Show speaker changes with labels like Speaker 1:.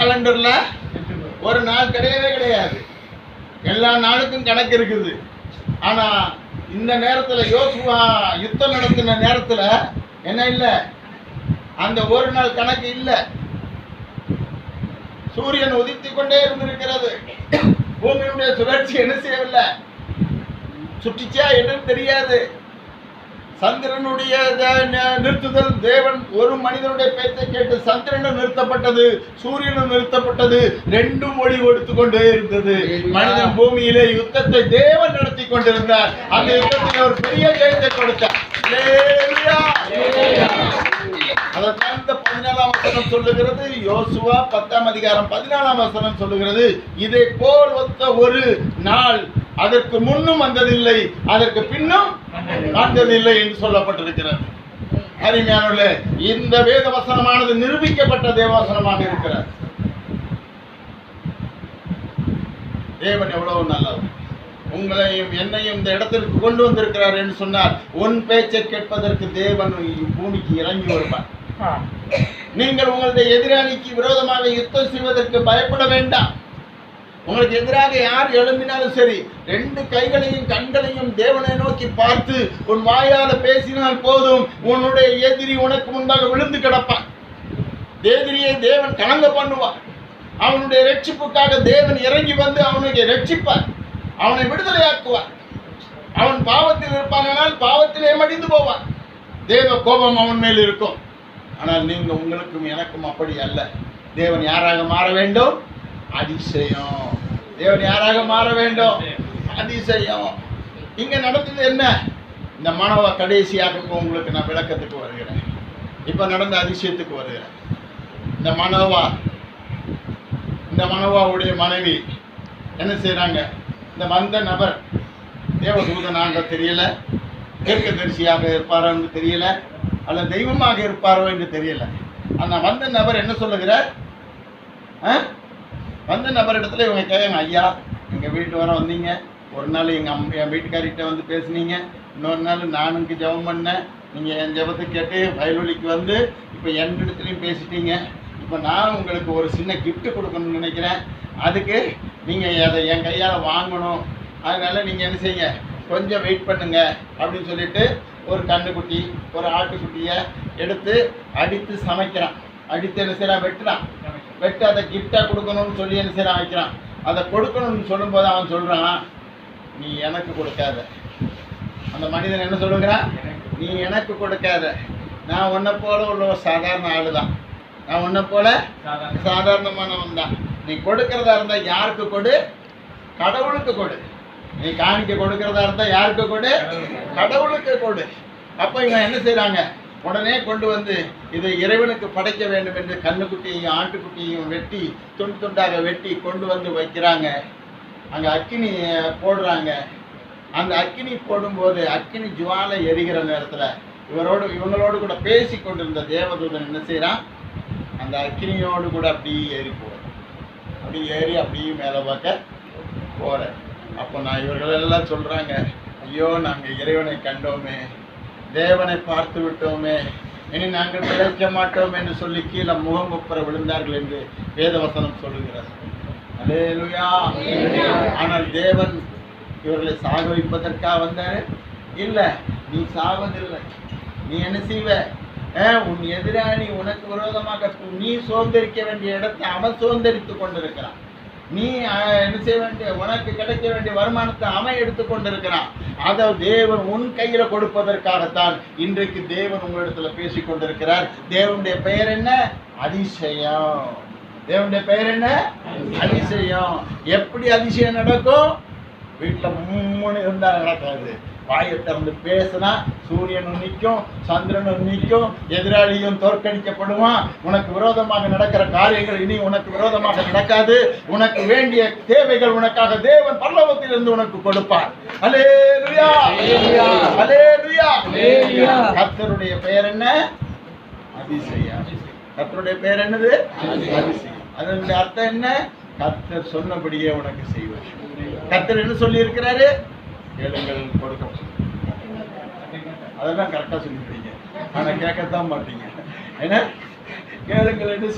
Speaker 1: கேலண்டர்ல ஒரு நாள் கிடையவே கிடையாது. எல்லா நாளுக்கும் கணக்கு இருக்குது. ஆனா இந்த நேரத்துல யோசுவா யுத்தம் நடத்தின நேரத்துல என்ன இல்ல? அந்த ஒரு நாள் கணக்கு இல்ல. சூரியன் உதித்து கொண்டே இருந்திருக்கிறது. பூமியுடைய சுழற்சி என்ன செய்யவில்லை? சுற்றிச்சா என்னன்னு தெரியாது. சந்திரனுடைய நிறுத்துதல் தேவன் ஒரு மனிதனுடைய பேச்சை கேட்டு சந்திரனும் நிறுத்தப்பட்டது சூரியனும் நிறுத்தப்பட்டது ரெண்டும் ஒளி கொடுத்து கொண்டே இருந்தது. மனிதன் பூமியிலே யுத்தத்தை தேவன் நடத்தி கொண்டிருந்தார். அந்த யுத்தத்தில் ஒரு பெரிய ஜெயத்தை கொடுத்தார். இந்த பதினாலாம் வசனம் சொல்லுகிறது. யோசுவா பத்தாம் அதிகாரம் பதினாலாம் வசனம் சொல்லுகிறது. இதை போல் ஒத்த ஒரு நாள் அதற்கு முன்னும் வந்ததில்லை அதற்கு பின்னும் வந்ததில்லை என்று சொல்லப்பட்டிருக்கிறது. அருமையானவர்களே இந்த வேத வசனமானது நிரூபிக்கப்பட்ட தேவவசனமாக இருக்கிறார் தேவன் எவ்வளவு நல்லவர். உங்களையும் என்னையும் இந்த இடத்திற்கு கொண்டு வந்திருக்கிறார் என்று சொன்னால் உன் பேச்சை கேட்பதற்கு தேவன் பூமிக்கு இறங்கி வருவார். நீங்கள் உங்களுடைய எதிராளிக்கு விரோதமாக யுத்தம் செய்வதற்கு பயப்பட வேண்டாம். உங்களுக்கு எதிராக யார் எழும்பினாலும் சரி ரெண்டு கைகளையும் கண்களையும் தேவனை நோக்கி பார்த்து உன் வாயால பேசினால் போதும் உன்னுடைய எதிரி உனக்கு முன்பாக விழுந்து கிடப்பான். எதிரியை தேவன் கலங்க பண்ணுவான் அவனுடைய ரட்சிப்புக்காக தேவன் இறங்கி வந்து அவனுக்கு ரட்சிப்பார். அவனை விடுதலையாக்குவார். அவன் பாவத்தில் இருப்பானால் பாவத்திலே மடிந்து போவான். தேவ கோபம் அவன் மேல் இருக்கும். ஆனால் நீங்கள் உங்களுக்கும் எனக்கும் அப்படி அல்ல. தேவன் யாராக மாற வேண்டும்? அதிசயம். தேவன் யாராக மாற வேண்டும்? அதிசயம் இங்க நடந்தது என்ன? இந்த மாணவ கடைசியாக உங்களுக்கு நான் விளக்கத்துக்கு வருகிறேன். இப்ப நடந்த அதிசயத்துக்கு வருகிறேன். இந்த மனோவா இந்த மனோவாவுடைய மனைவி என்ன செய்கிறாங்க இந்த வந்த நபர் தேவதூதனாக தெரியல தீர்க்கதரிசியாக இருப்பாரோ என்று தெரியல அல்ல தெய்வமாக இருப்பாரோ என்று தெரியல. அந்த வந்த நபர் என்ன சொல்லுகிறார்? ஆ? வந்த நபரிடத்துல இவங்க கேட்காங்க ஐயா எங்கள் வீட்டு வர வந்தீங்க. ஒரு நாள் எங்கள் அம் என் வீட்டுக்காரிகிட்ட வந்து பேசுனீங்க. இன்னொரு நாள் நானுக்கு ஜெபம் பண்ணேன். நீங்கள் என் ஜெபத்தை கேட்டு வயல்வெளிக்கு வந்து இப்போ என் இடத்துலையும் பேசிட்டீங்க. இப்போ நான் உங்களுக்கு ஒரு சின்ன கிஃப்ட்டு கொடுக்கணும்னு நினைக்கிறேன். அதுக்கு நீங்கள் அதை என் கையால் வாங்கணும். அதனால் நீங்கள் என்ன செய்யுங்க? கொஞ்சம் வெயிட் பண்ணுங்க. அப்படின்னு சொல்லிட்டு ஒரு கண்ணுக்குட்டி ஒரு ஆட்டுக்குட்டியை எடுத்து அடித்து சமைக்கிறான். அடித்து என்ன செய்யலாம் வெட்டுறான். வெட்டு அதை கிஃப்டாக கொடுக்கணும்னு சொல்லி என்ன செய்யறான் வைக்கிறான் அதை கொடுக்கணும்னு சொல்லும்போது அவன் சொல்றான் நீ எனக்கு கொடுக்காத. அந்த மனிதன் என்ன சொல்லுகிறான் நீ எனக்கு கொடுக்காத. நான் உன்னை போல உள்ள ஒரு சாதாரண ஆளு தான் நான் உன்னை போல சாதாரணமானவன் தான். நீ கொடுக்கறதா இருந்தா யாருக்கு கொடு? கடவுளுக்கு கொடு. நீ காணிக்க கொடுக்கறதா இருந்தா யாருக்கு கொடு? கடவுளுக்கு கொடு. அப்ப இவன் என்ன செய்றாங்க? உடனே கொண்டு வந்து இதை இறைவனுக்கு படைக்க வேண்டும் என்று கண்ணுக்குட்டியையும் ஆட்டுக்குட்டியையும் வெட்டி துண்டு துண்டாக வெட்டி கொண்டு வந்து வைக்கிறாங்க. அங்கே அக்கினி போடுறாங்க. அந்த அக்கினி போடும்போது அக்கினி ஜுவாலை எரிகிற நேரத்தில் இவரோடு இவங்களோடு கூட பேசி கொண்டிருந்த தேவதூதன் என்ன செய்கிறான் அந்த அக்கினியோடு கூட அப்படியே ஏறி போகிறேன் அப்படி ஏறி அப்படியே மேலே பார்க்க போகிறேன் அப்போ நான் இவர்களெல்லாம் சொல்கிறாங்க ஐயோ நாங்கள் இறைவனை கண்டோமே தேவனை பார்த்து விட்டோமே. இனி நாங்கள் பிழைக்க மாட்டோம் என்று சொல்லி கீழே முகம் குப்புற விழுந்தார்கள் என்று வேதவசனம் சொல்லுகிறார் அலேலுயா ஆனால் தேவன் இவர்களை சாக வைப்பதற்காக வந்தாரு. இல்லை நீ சாவதில்லை. நீ என்ன செய்வ? உன் எதிராளி உனக்கு விரோதமாக நீ சுதந்திரிக்க வேண்டிய இடத்தை அவன் சுதந்திரித்து கொண்டிருக்கிறான். நீ என்ன செய்ய வேண்டிய உனக்கு கிடைக்க வேண்டிய வருமானத்தை அவன் எடுத்து கொண்டிருக்கிறான். அதை தேவன் உன் கையில கொடுப்பதற்காகத்தான் இன்றைக்கு தேவன் உங்களிடத்துல பேசிக் கொண்டிருக்கிறார். தேவனுடைய பெயர் என்ன? அதிசயம். தேவனுடைய பெயர் என்ன? அதிசயம். எப்படி அதிசயம் நடக்கும்? வீட்டில் மும்முன்னு இருந்தால் நடக்காது வாயை திறந்து பேசினா சூரியனும் நிற்கும் சந்திரனும் நிற்கும் எதிராளியும் தோற்கடிக்கப்படுவான் உனக்கு விரோதமாக நடக்கிற காரியங்கள் இனி உனக்கு விரோதமாக நடக்காது. உனக்கு வேண்டிய தேவைகள் உனக்காக தேவன் பரலோகத்திலிருந்து உனக்கு கொடுப்பார். அல்லேலூயா அல்லேலூயா
Speaker 2: அல்லேலூயா.
Speaker 1: கர்த்தருடைய பெயர் என்ன? அதிசயம். கர்த்தருடைய பெயர் என்னது? அதிசயம். அதனுடைய அர்த்தம் என்ன? கர்த்தர் சொன்னபடியே உனக்கு செய்வார். கர்த்தர் என்ன சொல்லி இருக்கிறாரு கேளுங்கள் கொடுக்க அதெல்லாம் கரெக்டா சொல்லிட்டீங்க ஆனா கேட்கத்தான் மாட்டீங்க. ஏன்னா கேளுங்கள் என்ன செய்ய